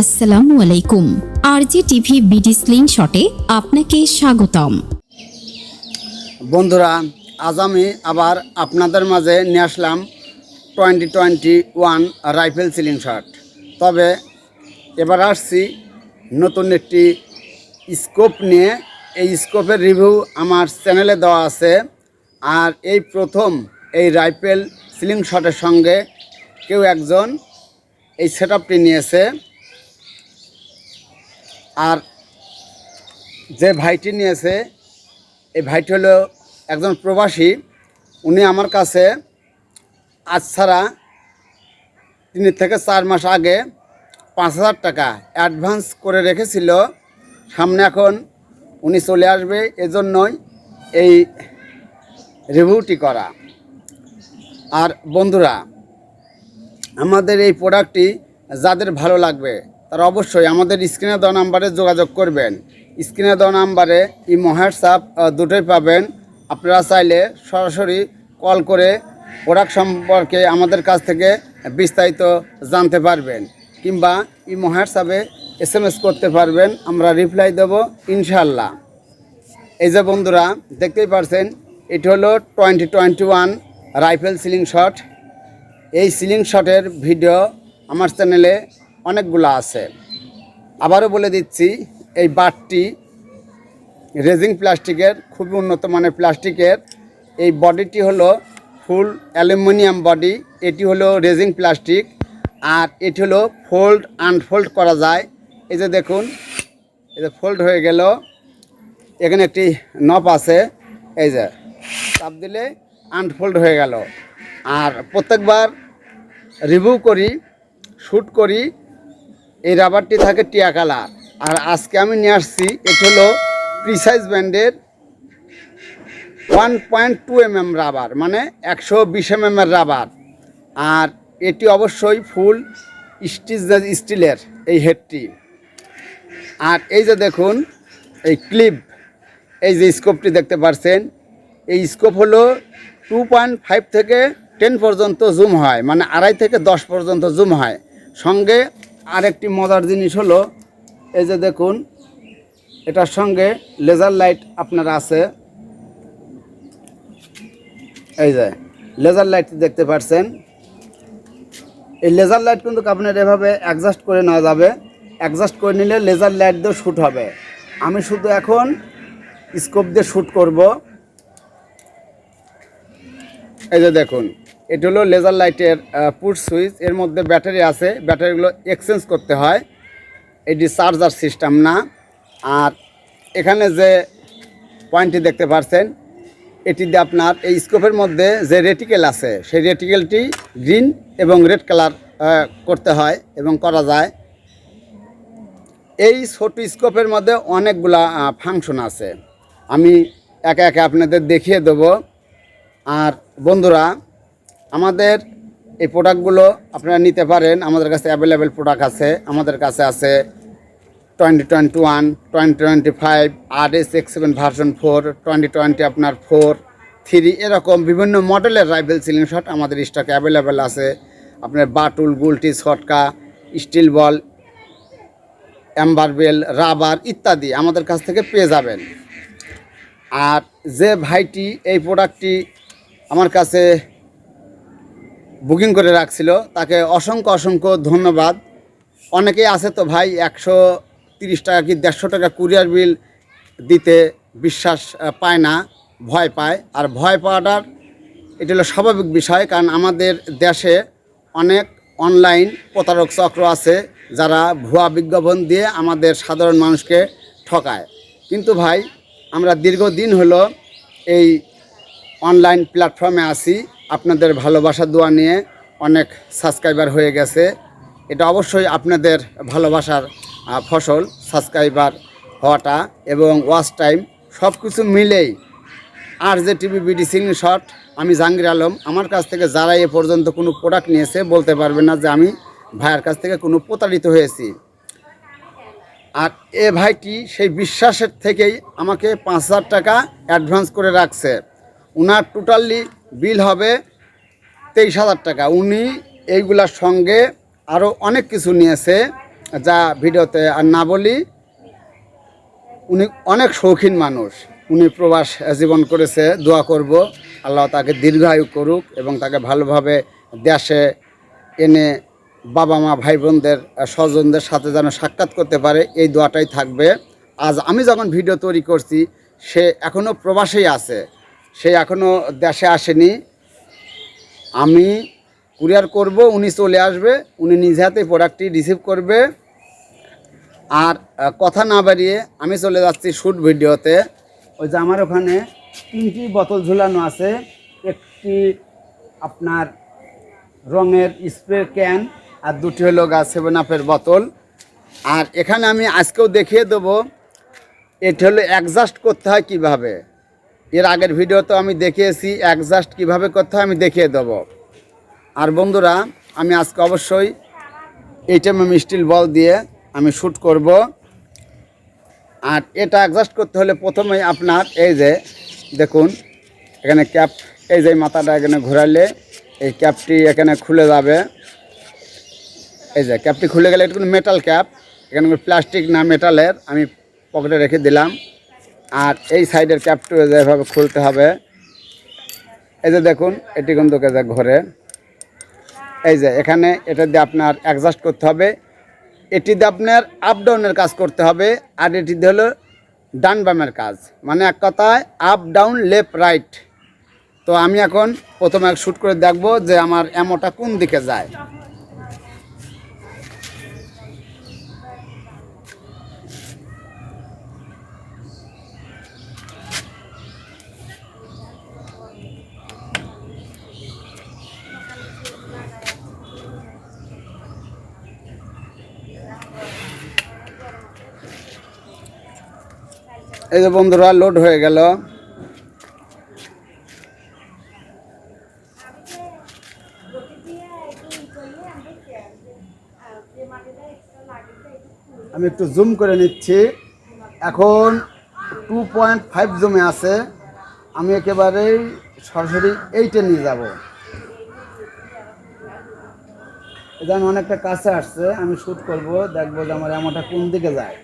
আসসালামু আলাইকুম। আরজি TV BD sling শটে আপনাকে স্বাগতম। বন্ধুরা, আজ আমি আবার আপনাদের মাঝে নিয়ে আসলাম twenty twenty one rifle slingshot. তবে এবার আসছি নতুন একটি স্কোপ নিয়ে। এই স্কোপের রিভিউ আমার চ্যানেলে দেওয়া আছে। আর এই প্রথম এই রাইফেল সিলিং শটের সঙ্গে কেউ একজন এই সেট নিয়েছে। আর যে ভাইটি নিয়েছে, এই ভাইটি হলো একজন প্রবাসী। উনি আমার কাছে আজ ছাড়া তিন থেকে চার মাস আগে পাঁচ হাজার টাকা অ্যাডভান্স করে রেখেছিল। সামনে এখন উনি চলে আসবে এজন্যই এই রিভিউটি করা। আর বন্ধুরা, আমাদের এই প্রোডাক্টটি যাদের ভালো লাগবে তারা অবশ্যই আমাদের স্ক্রিনে দেওয়া নাম্বারে যোগাযোগ করবেন। স্ক্রিনে দেওয়া নাম্বারে এই হোয়াটসঅ্যাপ দুটোই পাবেন। আপনারা চাইলে সরাসরি কল করে প্রোডাক্ট সম্পর্কে আমাদের কাছ থেকে বিস্তারিত জানতে পারবেন কিংবা এই হোয়াটসঅ্যাপে এস এম এস করতে পারবেন। আমরা রিপ্লাই দেবো ইনশাল্লাহ এই যে বন্ধুরা, দেখতেই পারছেন, এটি হলো twenty twenty one rifle slingshot. এই সিলিং শটের ভিডিও আমার চ্যানেলে অনেকগুলো আছে। আবারও বলে দিচ্ছি, এই বাটটি রেজিং প্লাস্টিকের, খুবই উন্নত মানের প্লাস্টিকের, এই বডিটি হলো ফুল অ্যালুমিনিয়াম বডি, এটি হলো রেজিং প্লাস্টিক, আর এটি হলো ফোল্ড, আনফোল্ড করা যায়। এই যে দেখুন, এই যে ফোল্ড হয়ে গেল। এখানে একটি নপ আছে, এই যে চাপ দিলে আনফোল্ড হয়ে গেল। আর প্রত্যেকবার রিভিউ করি শ্যুট করি এই রাবারটি থাকে টিয়া কালার। আর আজকে আমি নিয়ে আসছি, এটি হলো প্রিসাইজ ব্যান্ডের one point two M M rubber মানে একশো বিশ এম এর রাবার আর এটি অবশ্যই ফুল স্টিচ স্টিলের এই হেডটি আর এই যে দেখুন, এই ক্লিপ এই যে স্কোপটি দেখতে পাচ্ছেন এই স্কোপ হলো টু পয়েন্ট ফাইভ থেকে টেন পর্যন্ত জুম হয় মানে আড়াই থেকে দশ পর্যন্ত জুম হয়। সঙ্গে আরেকটি মজার জিনিস হলো, এই যে দেখুন, এটার সঙ্গে লেজার লাইট আপনার আছে। এই যে, লেজার লাইট দেখতে পাচ্ছেন এই লেজার লাইট কিন্তু আপনার এভাবে অ্যাডজাস্ট করে নেওয়া যাবে। অ্যাডজাস্ট করে নিলে লেজার লাইট দিয়ে শ্যুট হবে। আমি শুধু এখন স্কোপ দিয়ে শ্যুট করব। এই যে দেখুন এটা হলো লেজার লাইটের পুট সুইচ এর মধ্যে ব্যাটারি আছে। ব্যাটারিগুলো এক্সচেঞ্জ করতে হয়। এটি চার্জার সিস্টেম না। আর এখানে যে পয়েন্টটি দেখতে পাচ্ছেন এটি দিয়ে আপনার এই স্কোপের মধ্যে যে রেটিকেল আছে, সেই রেটিকেলটি গ্রিন এবং রেড কালার করতে হয় এবং করা যায়। এই ছোট স্কোপের মধ্যে অনেকগুলা ফাংশন আছে। আমি একে একে আপনাদের দেখিয়ে দেব। আর বন্ধুরা আমাদের এই প্রোডাক্টগুলো আপনারা নিতে পারেন। আমাদের কাছে অ্যাভেলেবেল প্রোডাক্ট আছে, আমাদের কাছে আছে twenty twenty one twenty twenty five আর S X seven version four twenty twenty আপনার ফোর থ্রি এরকম বিভিন্ন মডেলের রাইফেল সিলিং শট আমাদের স্টকে অ্যাভেলেবেল আছে। আপনার বাটুল, গুলটি, শটকা steel ball amber bell rubber ইত্যাদি আমাদের কাছ থেকে পেয়ে যাবেন। আর যে ভাইটি এই প্রোডাক্টটি আমার কাছে বুকিং করে রাখছিল। তাকে অসংখ্য অসংখ্য ধন্যবাদ। অনেকেই আছে তো ভাই, একশো তিরিশ টাকা কি দেড়শো টাকা কুরিয়ার বিল দিতে বিশ্বাস পায় না, ভয় পায়। আর ভয় পাওয়াটার এটা হলো স্বাভাবিক বিষয়, কারণ আমাদের দেশে অনেক অনলাইন প্রতারক চক্র আছে, যারা ভুয়া বিজ্ঞাপন দিয়ে আমাদের সাধারণ মানুষকে ঠকায়। কিন্তু ভাই, আমরা দীর্ঘদিন হলো এই অনলাইন প্ল্যাটফর্মে আসি আপনাদের ভালোবাসা দোয়া নিয়ে অনেক সাবস্ক্রাইবার হয়ে গেছে। এটা অবশ্যই আপনাদের ভালোবাসার ফসল সাবস্ক্রাইবার হওয়াটা এবং ওয়াচ টাইম সব কিছু মিলেই আর যে টিভি বিডি সিং শট, আমি জাহাঙ্গীর আলম। আমার কাছ থেকে যারা এ পর্যন্ত কোনো প্রোডাক্ট নিয়েছে বলতে পারবে না যে আমি ভাইয়ের কাছ থেকে কোনো প্রতারিত হয়েছি। আর এ ভাইটি সেই বিশ্বাসের থেকেই আমাকে পাঁচ হাজার টাকা অ্যাডভান্স করে রাখছে। ওনার টোটালি বিল হবে তেইশ হাজার টাকা। উনি এইগুলার সঙ্গে আরও অনেক কিছু নিয়েছে যা ভিডিওতে আর না বলি, উনি অনেক শৌখিন মানুষ। উনি প্রবাস জীবন করেছে, দোয়া করব, আল্লাহ তাকে দীর্ঘায়ু করুক এবং তাকে ভালোভাবে দেশে এনে বাবা মা ভাই বোনদের স্বজনদের সাথে যেন সাক্ষাৎ করতে পারে, এই দোয়াটাই থাকবে। আজ আমি যখন ভিডিও তৈরি করছি, সে এখনও প্রবাসেই আছে। সে এখনও দেশে আসেনি। আমি কুরিয়ার করব, উনি চলে আসবে, উনি নিজ হাতে প্রোডাক্টটি রিসিভ করবে। আর কথা না বাড়িয়ে আমি চলে যাচ্ছি শ্যুট ভিডিওতে ওই যে আমার ওখানে তিনটি বোতল ঝুলানো আছে। একটি আপনার রঙের স্প্রে ক্যান আর দুটি হলো গা সেভেন আপের বোতল। আর এখানে আমি আজকেও দেখিয়ে দেবো, এটা হলো অ্যাডজাস্ট করতে হয় কীভাবে। এর আগের ভিডিও তো আমি দেখিয়েছি অ্যাডজাস্ট কীভাবে করতে হয় আমি দেখিয়ে দেবো। আর বন্ধুরা, আমি আজকে অবশ্যই এইটা আমি স্টিল বল দিয়ে আমি শ্যুট করব। আর এটা অ্যাডজাস্ট করতে হলে প্রথমে আপনার এই যে, দেখুন, এখানে ক্যাপ এই যে মাথাটা এখানে ঘোরালে, এই ক্যাপটি এখানে খুলে যাবে। এই যে ক্যাপটি খুলে গেলে এটা কোনো মেটাল ক্যাপ এখানে প্লাস্টিক না মেটালের আমি পকেটে রেখে দিলাম। আর এই সাইডের ক্যাপটিও যেভাবে খুলতে হবে, এই যে দেখুন, এটি কিন্তু যে ঘরে। এই যে এখানে এটা দিয়ে আপনার অ্যাডজাস্ট করতে হবে। এটি দিয়ে আপনার আপ ডাউনের কাজ করতে হবে, আর এটি দিয়ে হলো ডান বামের কাজ। মানে এক কথায় আপ ডাউন লেফট রাইট তো আমি এখন প্রথমে শ্যুট করে দেখব যে আমার অ্যামোটা কোন দিকে যায়। এই যে বন্ধুরা লোড হয়ে গেল। আমি একটু জুম করে নিচ্ছি। এখন টু পয়েন্ট ফাইভ জুমে আছে। আমি একেবারেই সরাসরি এইটে নিয়ে যাব। আমি অনেকটা কাছে আসছে, আমি শ্যুট করব, দেখব যে আমার এমনটা কোন দিকে যায়।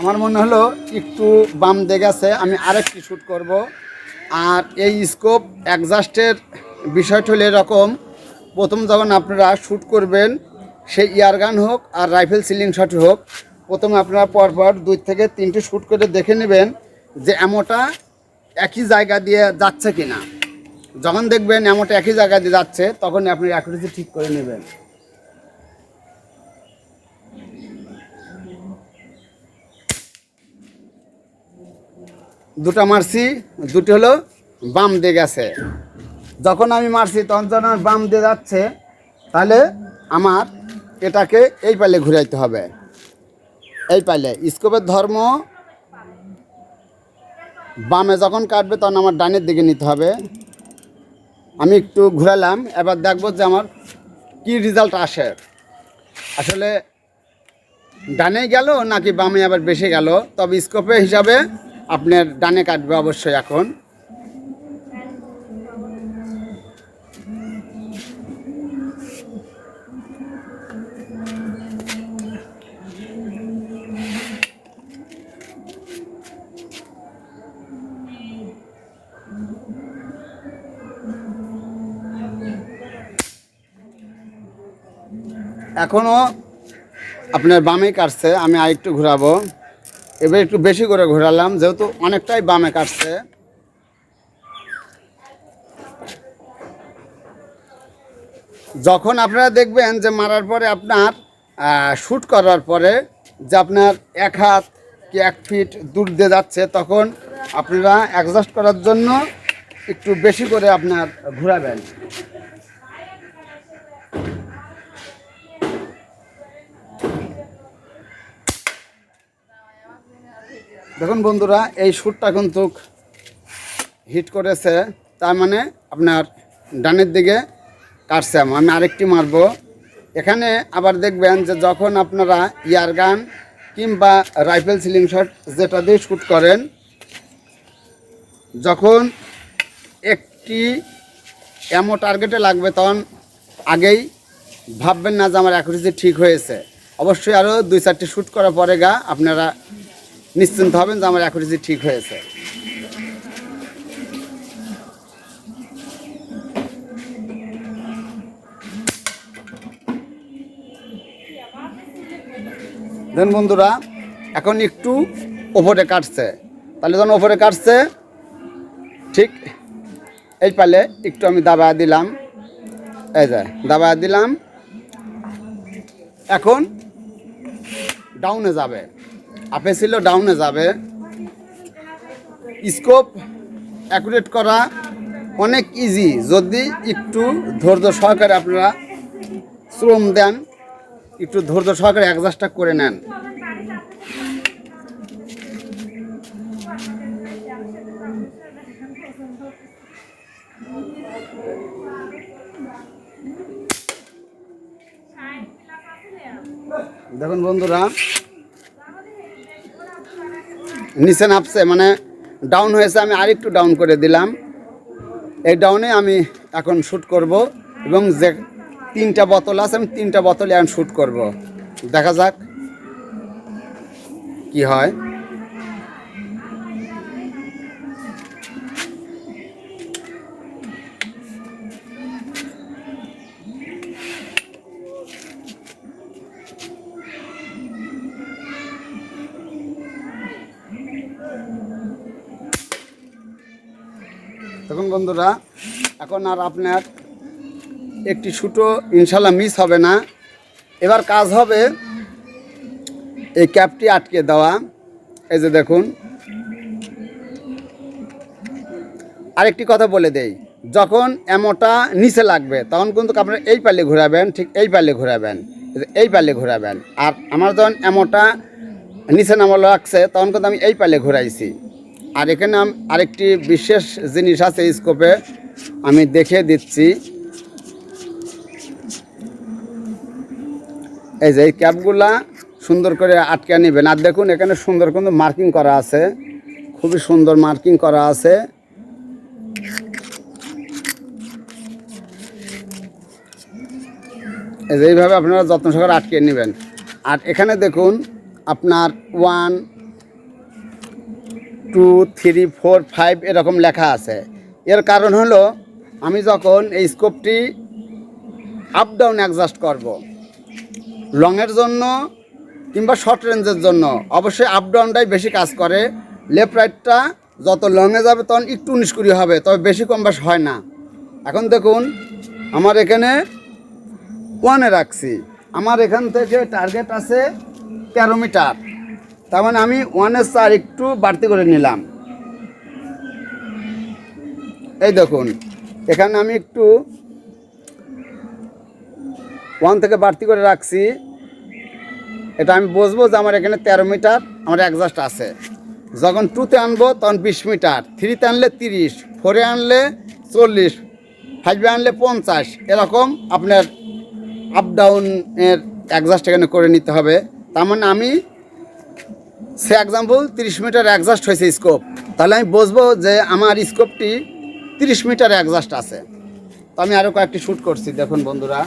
আমার মনে হলো একটু বাম দিয়ে গেছে আমি আরেকটি শ্যুট করব। আর এই স্কোপ অ্যাডজাস্টের বিষয়টা হলো এরকম, প্রথম যখন আপনারা শ্যুট করবেন, সেই ইয়ারগান হোক আর রাইফেল সিলিং শট হোক, প্রথমে আপনারা পরপর দুই থেকে তিনটে শ্যুট করে দেখে নেবেন যে এমোটা একই জায়গা দিয়ে যাচ্ছে কি না যখন দেখবেন এমোটা একই জায়গা দিয়ে যাচ্ছে তখন আপনি অ্যাকুরেসি ঠিক করে নেবেন। দুটো মারছি, দুটি হলো বাম দিয়ে গেছে। যখন আমি মারছি, তখন যখন বাম দিয়ে যাচ্ছে, তাহলে আমার এটাকে এই পালে ঘুরাইতে হবে। এই পালে, স্কোপের ধর্ম বামে যখন কাটবে, তখন আমার ডানের দিকে নিতে হবে। আমি একটু ঘুরালাম, এবার দেখব যে আমার কি রেজাল্ট আসে। আসলে ডানে গেল নাকি বামে আবার বেশি গেল? তবে স্কোপে হিসাবে আপনার ডানে কাটবে অবশ্যই এখন। এখনও আপনার বামে কাটছে আমি আরেকটু ঘোরাবো। এবার একটু বেশি করে ঘোরালাম, যেহেতু অনেকটাই বামে কাটছে। যখন আপনারা দেখবেন যে মারার পরে আপনার শ্যুট করার পরে যে আপনার এক হাত কি এক ফিট দূর দিয়ে যাচ্ছে, তখন আপনারা অ্যাডজাস্ট করার জন্য একটু বেশি করে আপনার ঘোরাবেন। দেখুন বন্ধুরা, এই শ্যুটটা কিন্তু হিট করেছে, তার মানে আপনার ডানের দিকে কাটছে। আমি আরেকটি মারবো। এখানে আবার দেখবেন যে যখন আপনারা ইয়ার গান কিংবা রাইফেল সিলিং শট যেটা দিয়ে শ্যুট করেন, যখন একটি এমো টার্গেটে লাগবে, তখন আগেই ভাববেন না যে আমার অ্যাকুরেসি ঠিক হয়েছে। অবশ্যই আরও দুই চারটি শ্যুট করার পরে গা আপনারা নিশ্চিন্ত হবেন যে আমার অ্যাকুরেসি ঠিক হয়েছে। দেন বন্ধুরা, এখন একটু ওপরে কাটছে। তাহলে যখন ওপরে কাটছে, ঠিক এই পালে একটু আমি দাবা দিলাম। এই যে দাবা দিলাম। এখন ডাউনে যাবে। আপে ছিল ডাউনে যাবে। স্কোপ অ্যাকুরেট করা অনেক ইজি যদি একটু ধৈর্য সহকারে আপনারা শ্রম দেন, একটু ধৈর্য সহকারে অ্যাডজাস্টটা করে নেন। দেখুন বন্ধুরা নিচে নামছে মানে ডাউন হয়েছে, আমি আরেকটু ডাউন করে দিলাম। এই ডাউনে আমি এখন শ্যুট করব এবং যে তিনটা বোতল আছে, আমি তিনটা বোতলে এখন শ্যুট করব। দেখা যাক কি হয়। দেখুন বন্ধুরা, এখন আর আপনার একটি শুটো ইনশাল্লাহ মিস হবে না। এবার কাজ হবে এই ক্যাপটি আটকে দেওয়া। এই যে দেখুন। আরেকটি কথা বলে দেই, যখন এমোটা নিচে লাগবে, তখন কিন্তু আপনার এই পালে ঘোরাবেন, ঠিক এই পালে ঘোরাবেন, এই পালে ঘোরাবেন। আর আমার যখন এমোটা নিচে নামা লাগছে, তখন কিন্তু আমি এই পালে ঘোরাইছি। আর এখানে আরেকটি বিশেষ জিনিস আছে স্কোপে আমি দেখে দিচ্ছি। এই যে এই ক্যাপগুলা সুন্দর করে আটকে নেবেন। আর দেখুন, এখানে সুন্দর কিন্তু মার্কিং করা আছে। খুবই সুন্দর মার্কিং করা আছে। এইভাবে আপনারা যত্ন সহকারে আটকে নেবেন। আর এখানে দেখুন, আপনার one two three four five এরকম লেখা আছে। এর কারণ হলো, আমি যখন এই স্কোপটি আপ ডাউন অ্যাডজাস্ট করব লংয়ের জন্য কিংবা শর্ট রেঞ্জের জন্য, অবশ্যই আপ ডাউনটাই বেশি কাজ করে। লেফট রাইটটা যত লংয়ে যাবে তখন একটু নিষ্ক্রিয় হবে, তবে বেশি কম বেশ হয় না। এখন দেখুন, আমার এখানে ওয়ানে রাখছি। আমার এখান থেকে টার্গেট আছে তেরো মিটার। তার মানে আমি ওয়ানের চার একটু বাড়তি করে নিলাম। এই দেখুন, এখানে আমি একটু ওয়ান থেকে বাড়তি করে রাখছি। এটা আমি বুঝব যে আমার এখানে তেরো মিটার, আমার অ্যাডজাস্ট আছে। যখন টুতে আনব, তখন বিশ মিটার। থ্রিতে আনলে তিরিশ ফোরে আনলে চল্লিশ ফাইভে আনলে পঞ্চাশ। এরকম আপনার আপ ডাউনের অ্যাডজাস্ট এখানে করে নিতে হবে। তার মানে আমি সে এক্সাম্পল তিরিশ মিটার অ্যাডজাস্ট হয়েছে স্কোপ তাহলে আমি বুঝব যে আমার স্কোপটি তিরিশ মিটার অ্যাডজাস্ট আছে। তো আমি আরও কয়েকটি শ্যুট করছি, দেখুন বন্ধুরা।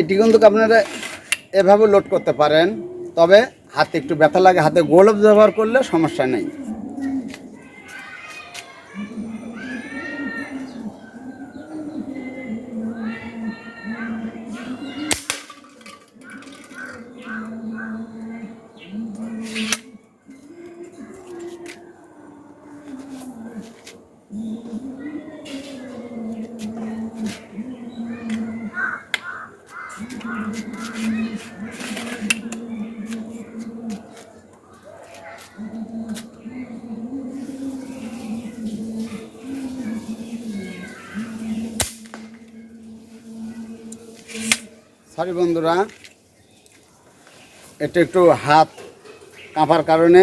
এটি কিন্তু আপনারা এভাবে লোড করতে পারেন। তবে হাতে একটু ব্যথা লাগে, হাতে গোলভ ব্যবহার করলে সমস্যা নেই। সরি বন্ধুরা, এটা একটু হাত কাঁপার কারণে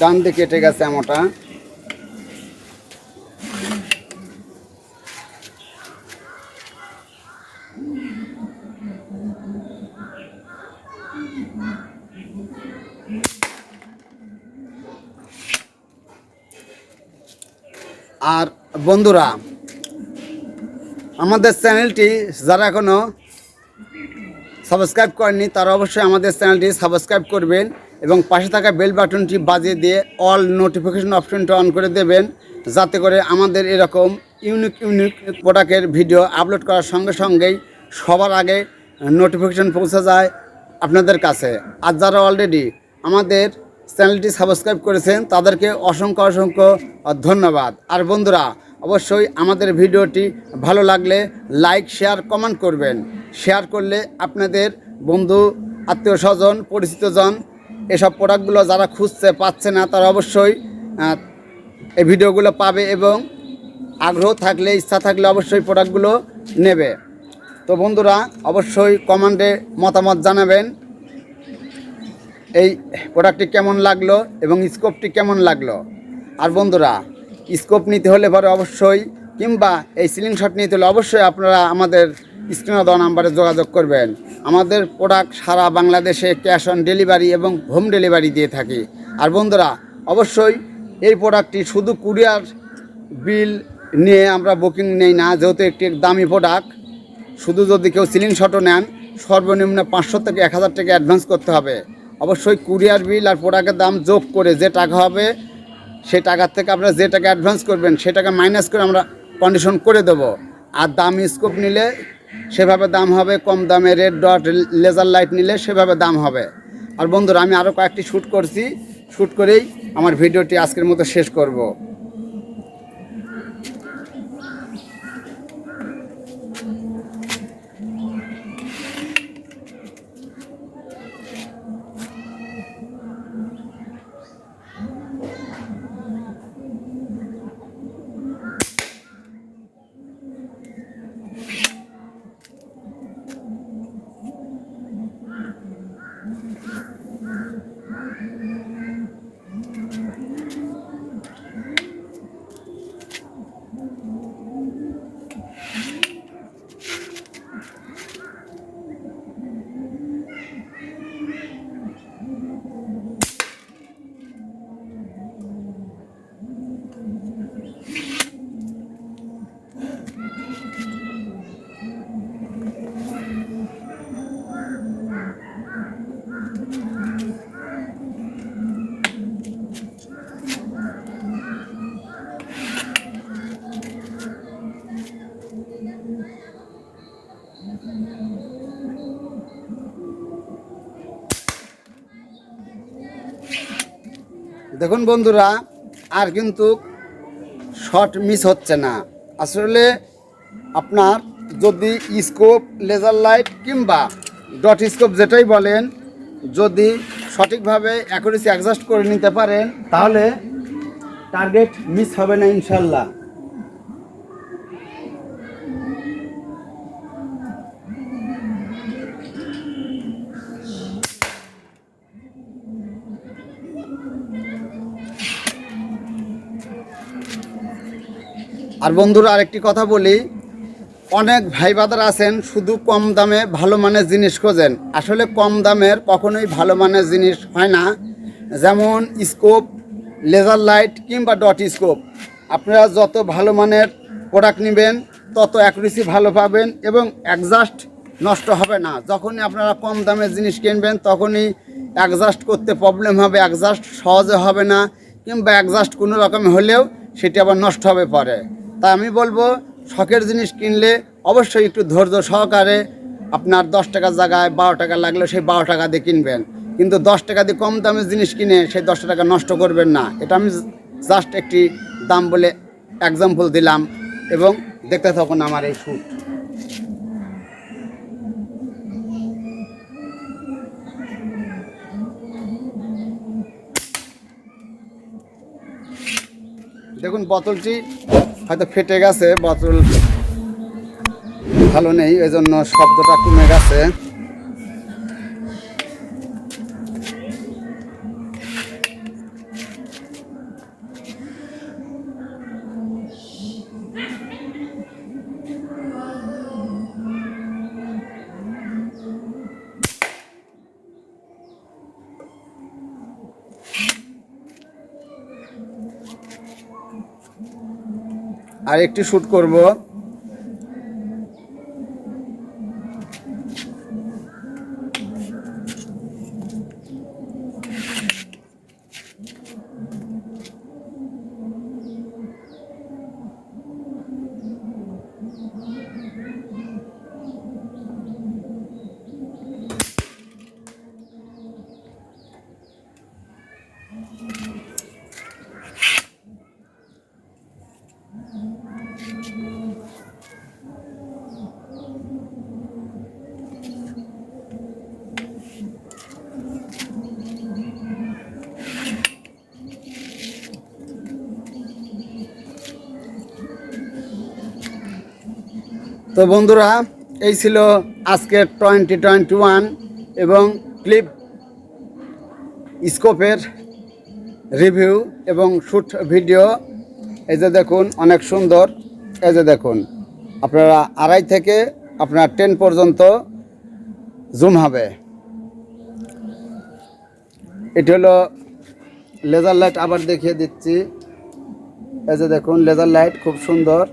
ডান দিকে কেটে গেছে আমটা। আর বন্ধুরা, আমাদের চ্যানেলটি যারা এখনও সাবস্ক্রাইব করেননি, তারা অবশ্যই আমাদের চ্যানেলটি সাবস্ক্রাইব করবেন এবং পাশে থাকা বেল বাটনটি বাজিয়ে দিয়ে অল নোটিফিকেশন অপশনটা অন করে দেবেন, যাতে করে আমাদের এরকম ইউনিক ইউনিক প্রোডাক্টের ভিডিও আপলোড করার সঙ্গে সঙ্গেই সবার আগে নোটিফিকেশন পৌঁছে যায় আপনাদের কাছে। আর যারা অলরেডি আমাদের চ্যানেলটি সাবস্ক্রাইব করেছেন, তাদেরকে অসংখ্য অসংখ্য ধন্যবাদ। আর বন্ধুরা অবশ্যই আমাদের ভিডিওটি ভালো লাগলে লাইক, শেয়ার, কমেন্ট করবেন। শেয়ার করলে আপনাদের বন্ধু, আত্মীয় স্বজন পরিচিতজন এসব প্রোডাক্টগুলো যারা খুঁজছে পাচ্ছে না, তারা অবশ্যই এই ভিডিওগুলো পাবে এবং আগ্রহ থাকলে, ইচ্ছা থাকলে অবশ্যই প্রোডাক্টগুলো নেবে। তো বন্ধুরা, অবশ্যই কমেন্টে মতামত জানাবেন। এই প্রোডাক্টটি কেমন লাগল এবং স্কোপটি কেমন লাগল? আর বন্ধুরা স্কোপ নিতে হলে পরে অবশ্যই, কিংবা এই সিলিং শট নিতে হলে অবশ্যই আপনারা আমাদের স্ক্রিনে দেওয়া নাম্বারে যোগাযোগ করবেন। আমাদের প্রোডাক্ট সারা বাংলাদেশে ক্যাশ অন ডেলিভারি এবং হোম ডেলিভারি দিয়ে থাকি। আর বন্ধুরা, অবশ্যই এই প্রোডাক্টটি শুধু কুরিয়ার বিল নিয়ে আমরা বুকিং নেই না, যেহেতু একটি দামি প্রোডাক্ট শুধু যদি কেউ সিলিং শটও নেন, সর্বনিম্ন পাঁচশো থেকে এক হাজার টাকা অ্যাডভান্স করতে হবে। অবশ্যই কুরিয়ার বিল আর প্রোডাক্টের দাম যোগ করে যে টাকা হবে সেই টাকার থেকে আপনারা যে টাকা অ্যাডভান্স করবেন, সে টাকা মাইনাস করে আমরা কন্ডিশন করে দেব। আর দাম স্কোপ নিলে সেভাবে দাম হবে, কম দামে রেড ডট লেজার লাইট নিলে সেভাবে দাম হবে। আর বন্ধুরা, আমি আরও কয়েকটি শ্যুট করছি। শ্যুট করেই আমার ভিডিওটি আজকের মতো শেষ করব। দেখুন বন্ধুরা, আর কিন্তু শর্ট মিস হচ্ছে না। আসলে আপনার যদি স্কোপ লেজার লাইট কিংবা ডট স্কোপ যেটাই বলেন, যদি সঠিকভাবে অ্যাকুরেসি অ্যাডজাস্ট করে নিতে পারেন, তাহলে টার্গেট মিস হবে না ইনশাল্লাহ। আর বন্ধুরা আরেকটি কথা বলি, অনেক ভাই বাদার আছেন, শুধু কম দামে ভালো মানের জিনিস খোঁজেন। আসলে কম দামের কখনোই ভালো মানের জিনিস হয় না। যেমন স্কোপ, লেজার লাইট কিংবা ডট স্কোপ। আপনারা যত ভালো মানের প্রোডাক্ট নেবেন, তত অ্যাকুরেসি ভালো পাবেন এবং অ্যাডজাস্ট নষ্ট হবে না। যখনই আপনারা কম দামের জিনিস কিনবেন, তখনই অ্যাডজাস্ট করতে প্রবলেম হবে, অ্যাডজাস্ট সহজে হবে না, কিংবা অ্যাডজাস্ট কোনো রকম হলেও সেটি আবার নষ্ট হবে পরে। তাই আমি বলব, শখের জিনিস কিনলে অবশ্যই একটু ধৈর্য সহকারে আপনার দশ টাকার জায়গায় বারো টাকা লাগলে সেই বারো টাকা দিয়ে কিনবেন। কিন্তু দশ টাকা দিয়ে কম দামের জিনিস কিনে সেই দশ টাকা নষ্ট করবেন না। এটা আমি জাস্ট একটি দাম বলে এক্সাম্পল দিলাম এবং দেখতে থাকুন আমার এই শ্যুট দেখুন বোতলটি হয়তো ফেটে গেছে বোতল ভালো নেই এজন্য শব্দটা কমে গেছে। আর একটি শ্যুট করব। তো বন্ধুরা, এই ছিল আজকের টোয়েন্টি টোয়েন্টি ওয়ান এবং ক্লিপ স্কোপের রিভিউ এবং শ্যুট ভিডিও। এই যে দেখুন, অনেক সুন্দর। এই যে দেখুন, আপনারা আড়াই থেকে আপনার টেন পর্যন্ত জুম হবে। এটি হলো লেজার লাইট আবার দেখিয়ে দিচ্ছি। এই যে দেখুন, লেজার লাইট খুব সুন্দর।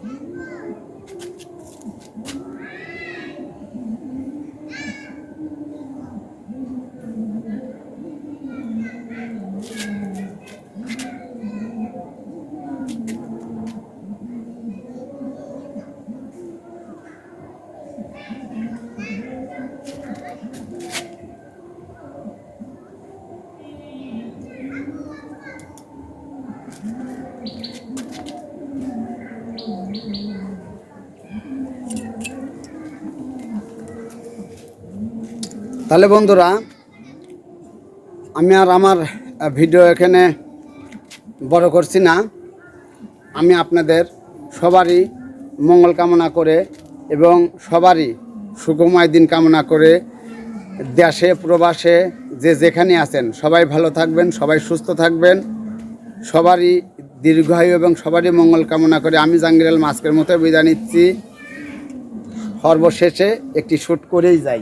তাহলে বন্ধুরা, আমি আর আমার ভিডিও এখানে বড় করছি না। আমি আপনাদের সবারই মঙ্গল কামনা করে এবং সবারই সুখময় দিন কামনা করে দেশে, প্রবাসে, যে যেখানে আছেন, সবাই ভালো থাকবেন, সবাই সুস্থ থাকবেন। সবারই দীর্ঘায়ু এবং সবারই মঙ্গল কামনা করে আমি জাঙ্গিরাল মাস্কের মতো বিদায় নিচ্ছি। সর্বশেষে একটি শ্যুট করেই যাই।